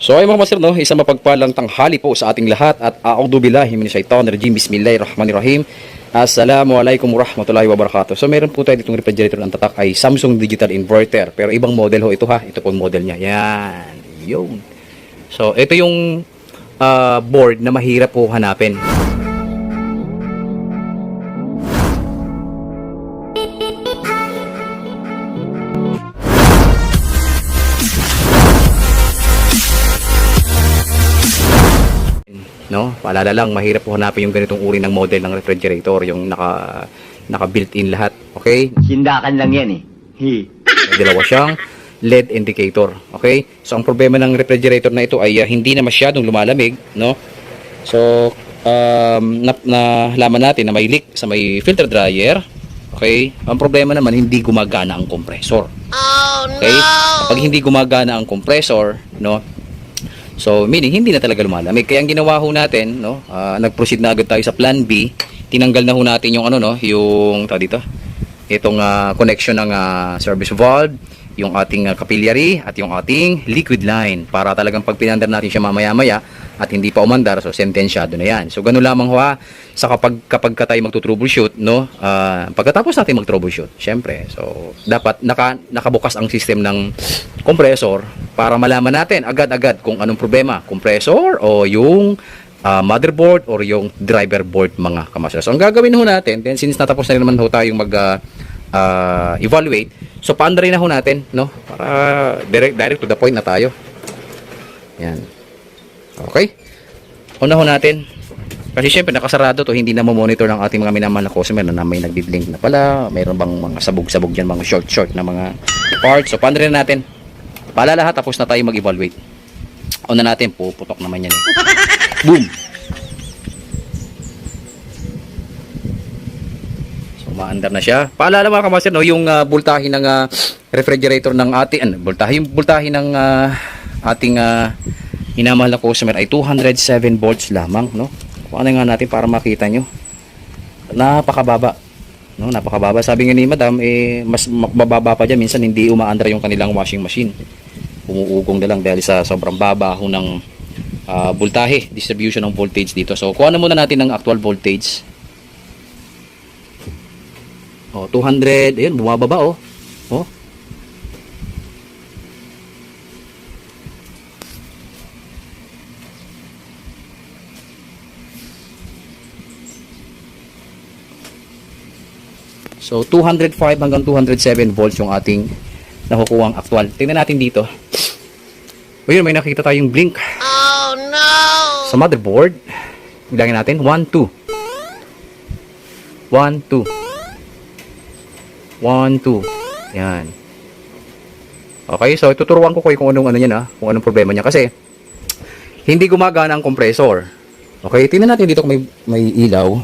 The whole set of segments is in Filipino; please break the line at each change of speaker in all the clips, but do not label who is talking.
So ay mga master no, isang mapagpalang tanghali po sa ating lahat at a'udhu billahi minash shaitanir rajim. Bismillahirrahmanirrahim. Assalamualaikum warahmatullahi wabarakatuh. So meron po tayo ditong refrigerator ng tatak ay Samsung Digital Inverter. Pero ibang model ho ito ha. Ito po ang model niya. Yan. Yun. So ito yung ah, board na mahirap po hanapin. No? Paalala lang, mahirap po hanapin yung ganitong uri ng model ng refrigerator, yung naka naka built-in lahat. Okay?
Sindakan lang yan eh. Hi.
Dalawa siyang LED indicator. Okay? So, ang problema ng refrigerator na ito ay ah, hindi na masyadong lumalamig, no? So, um, na, nalaman natin na may leak sa may filter dryer. Okay? Ang problema naman, hindi gumagana ang compressor. Okay? Kapag hindi gumagana ang compressor, no? So, meaning, hindi na talaga lumalamig. Kaya ang ginawa ho natin, no? ah, nag-proceed na agad tayo sa plan B. Tinanggal na ho natin yung ano, no? Yung, tawag dito, itong ah, connection ng ah, service valve, yung ating ah, capillary at yung ating liquid line para talagang pag natin siya mamaya-maya at hindi pa umandar so sentensyado na yan. So ganun lamang ha, sa kapag kapag ka tayo magto-troubleshoot no, ah, pagkatapos natin mag-troubleshoot, syempre. So dapat naka nakabukas ang system ng compressor para malaman natin agad-agad kung anong problema, compressor o yung ah, motherboard or yung driver board mga kamaster. So ang gagawin ho natin, then since natapos na rin naman ho tayong mag ah, ah, evaluate, so rin na ho natin, no? Para direct direct to the point na tayo. Yan. Okay? Una ho natin. Kasi syempre nakasarado to, hindi na monitor ng ating mga minamahal na customer na may nagdi-blink na pala, mayroon bang mga sabog-sabog diyan, mga short-short na mga parts. So rin natin. Pala lahat tapos na tayo mag-evaluate. Una natin, puputok naman yan eh. Boom! So, maandar na siya. Paalala mga kamaster, no, yung uh, bultahe ng ah, refrigerator ng ating, ano, bultahe, yung bultahe ng ah, ating uh, hinamahal na customer ay 207 volts lamang, no? Kuha nga natin para makita nyo. Napakababa. No, napakababa. Sabi nga ni Madam, eh, mas mababa pa dyan. Minsan hindi umaandar yung kanilang washing machine. Umuugong na lang dahil sa sobrang baba ng ah, voltahe, distribution ng voltage dito. So, kuha na muna natin ng actual voltage. Oh, 200. Ayun, bumababa. Oh. So, 205 hanggang 207 volts yung ating nakukuha actual. Tingnan natin dito. O yun, may nakita tayong blink. Oh, no! Sa motherboard. Bilangin natin. 1, 2. 1, 2. 1, 2. Yan. Okay, so tuturuan ko kayo kung anong ano yan ha, kung anong problema niya kasi hindi gumagana ang compressor. Okay, tingnan natin dito kung may may ilaw.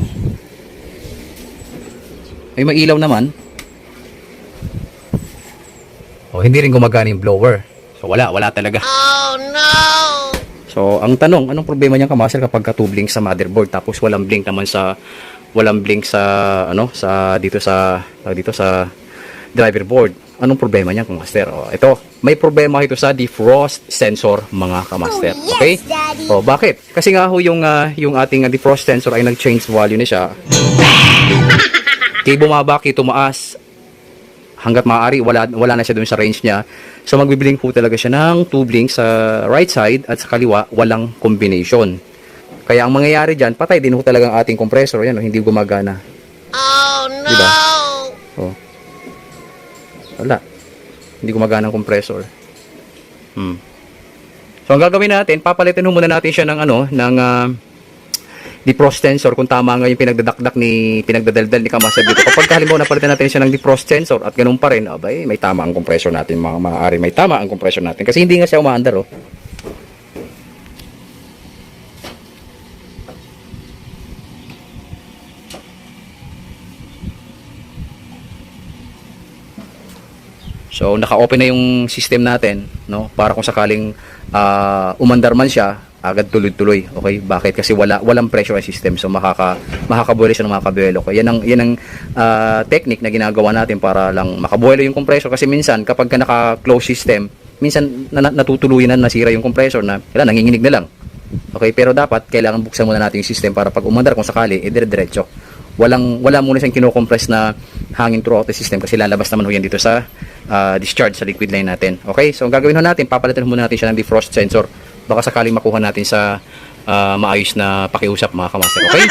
May may ilaw naman. Oh, hindi rin gumagana yung blower. So wala, wala talaga. Oh no. So, ang tanong, anong problema niyan kamaster kapag katubling sa motherboard tapos walang blink naman sa walang blink sa ano sa dito sa dito sa driver board. Anong problema niyan kamaster? Oh, ito, may problema ito sa defrost sensor mga kamaster. Okay? Oh, bakit? Kasi nga ho yung ah, yung ating ah, defrost sensor ay nag-change value na siya. Kaya bumaba, kaya tumaas. Hanggat maaari, wala, wala na siya dun sa range niya. So, magbiblink po talaga siya ng two blinks sa right side at sa kaliwa, walang combination. Kaya ang mangyayari dyan, patay din ho talaga ang ating compressor. Yan, oh, hindi gumagana. Oh, no! Diba? Oh. Wala. Hindi gumagana ang compressor. Hmm. So, ang gagawin natin, papalitan ho muna natin siya ng ano, ng ah, defrost sensor kung tama nga yung pinagdadakdak ni pinagdadaldal ni Kamasa dito. Kapag halimbawa napalitan natin siya ng defrost sensor at ganun pa rin, abay, may tama ang compressor natin, mga maaari may tama ang compressor natin kasi hindi nga siya umaandar oh. So naka-open na yung system natin, no? Para kung sakaling ah, umandar man siya, agad tuloy-tuloy. Okay? Bakit? Kasi wala walang pressure system. So makaka makakabuelo siya ng makabuelo. Kaya yan ang yan ang ah, technique na ginagawa natin para lang makabuelo yung compressor kasi minsan kapag ka naka-close system, minsan na, natutuluyan na nasira yung compressor na kailangan nanginginig na lang. Okay, pero dapat kailangan buksan muna natin yung system para pag umandar kung sakali, eh dire-diretso. Walang wala muna siyang kino-compress na hangin throughout the system kasi lalabas naman ho yan dito sa ah, discharge sa liquid line natin. Okay? So ang gagawin natin, papalitan muna natin siya ng defrost sensor. Baka sakaling makuha natin sa ah, maayos na pakiusap mga kamaster. Okay?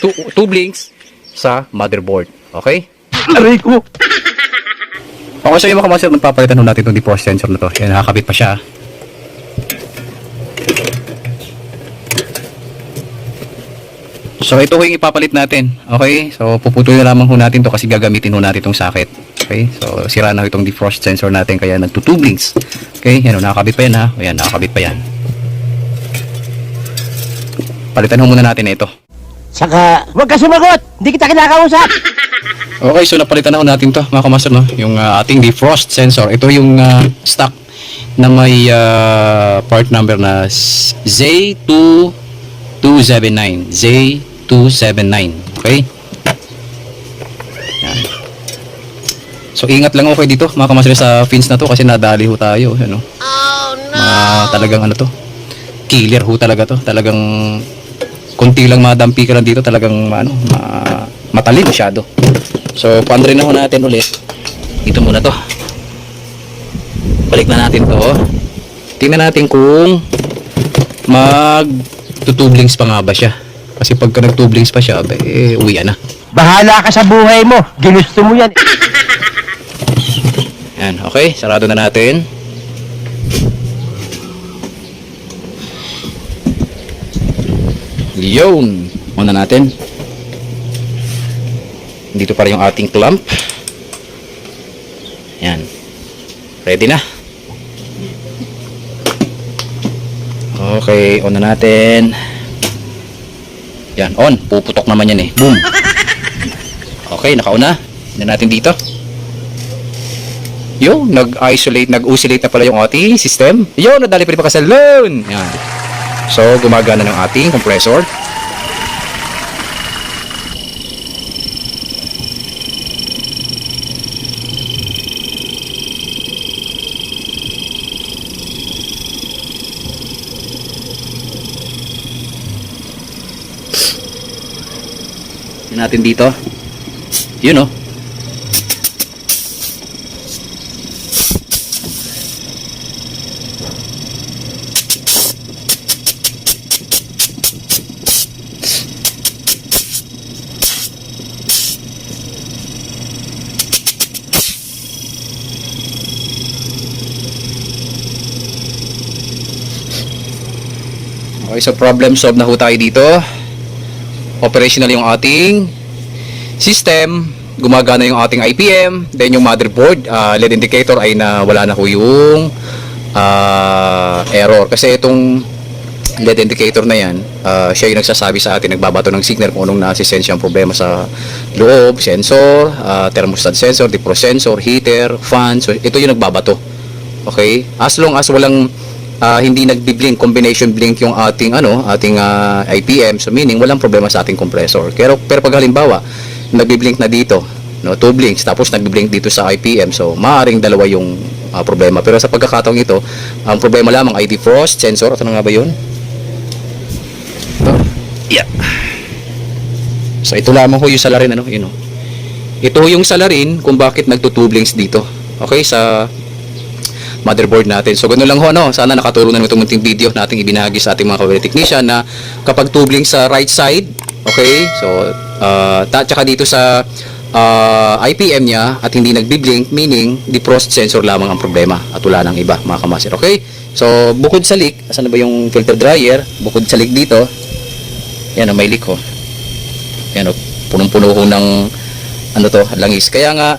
two, two blinks sa motherboard. Okay?
Aray ko!
Okay, so yung mga kamaster, magpapalitan natin itong defrost sensor na to. Yan, nakakabit pa siya. So ito ho yung ipapalit natin. Okay? So puputulin lamang ho natin to kasi gagamitin ho natin itong socket. Okay? So sira na ho itong defrost sensor natin kaya nagtutublings. Okay? Yan o, nakakabit pa yan ha. O yan, nakakabit pa yan. Palitan ho muna natin ito.
Saka, huwag ka sumagot! Hindi kita kinakausap!
Okay, so napalitan na ho natin to mga kamaster no, yung ah, ating defrost sensor. Ito yung ah, stock na may ah, part number na s- Z2279. Z279. Okay? Yan. So ingat lang okay dito mga kamaster sa fins na to kasi nadali ho tayo. Ano? Oh no! talagang ano to? Killer ho talaga to. Talagang kunti lang madampi ka lang dito talagang ano, ma- matalim masyado. So, paandrin na ho natin ulit. Dito muna to. Balik na natin to. Tingnan natin kung mag tutublings pa nga ba siya. Kasi pagka nagtublings pa siya, abay, eh, uwi na.
Bahala ka sa buhay mo! Ginusto mo yan!
Yan, okay. Sarado na natin. Yun. Una natin. Dito pa rin yung ating clamp. Yan. Ready na. Okay, on na natin. Yan, on. Puputok naman yan eh. Boom. Okay, nakauna. Yan natin dito. Yo, nag-isolate, nag-oscillate na pala yung ating system. Yo, nadali pa rin pa sa loan. Yan. So, gumagana ng ating compressor. Natin dito. Yun oh. Okay, so problem solved na ho tayo dito. Operational yung ating system. Gumagana yung ating IPM. Then yung motherboard, ah, LED indicator ay na wala na ho yung ah, error. Kasi itong LED indicator na yan, ah, siya yung nagsasabi sa atin, nagbabato ng signal kung anong nasisense yung problema sa loob, sensor, ah, thermostat sensor, defrost sensor, heater, fan. So ito yung nagbabato. Okay? As long as walang ah, hindi nagbi-blink, combination blink yung ating ano, ating ah, IPM, so meaning walang problema sa ating compressor. Pero pero pag halimbawa, nagbi-blink na dito, no, two blinks tapos nagbi-blink dito sa IPM, so maaring dalawa yung ah, problema. Pero sa pagkakataong ito, ang problema lamang ay defrost sensor, ano nga ba 'yun? Yeah. So ito lamang ho yung salarin ano, yun oh. Ito yung salarin kung bakit nagto-two blinks dito. Okay, sa motherboard natin. So, ganun lang ho, no? Sana nakatulong na itong munting video na ating ibinahagi sa ating mga kawalan technician na kapag tubling sa right side, okay? So, uh, tsaka dito sa uh, IPM niya at hindi nagbi-blink, meaning defrost sensor lamang ang problema at wala nang iba, mga kamaster, okay? So, bukod sa leak, asan ba yung filter dryer? Bukod sa leak dito, yan, oh, may leak ho. Yan, oh, punong-puno ng ano to, langis. Kaya nga,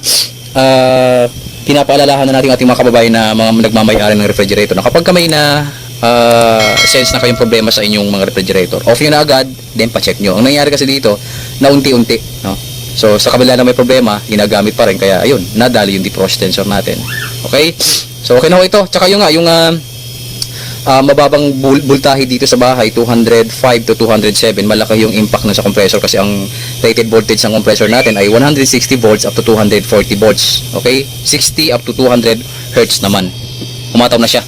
ah, pinapaalalahan na natin ating mga kababayan na mga nagmamayari ng refrigerator na kapag ka may na ah, sense na kayong problema sa inyong mga refrigerator, off nyo na agad, then pa-check nyo. Ang nangyayari kasi dito, na unti-unti, no? So, sa kabila na may problema, ginagamit pa rin. Kaya, ayun, nadali yung defrost sensor natin. Okay? So, okay na ho ito. Tsaka yung nga, yung ah, ah, mababang bul- voltahe dito sa bahay 205 to 207 malaki yung impact nun sa compressor kasi ang rated voltage ng compressor natin ay 160 volts up to 240 volts. Okay? 60 up to 200 hertz naman. Umataw na siya.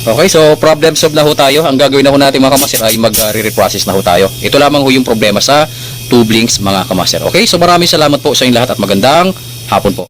Okay, so problem solved na ho tayo. Ang gagawin na ho natin mga kamaster ay mag-re-reprocess na ho tayo. Ito lamang ho yung problema sa tublings mga kamaster. Okay, so maraming salamat po sa inyong lahat at magandang hapon po.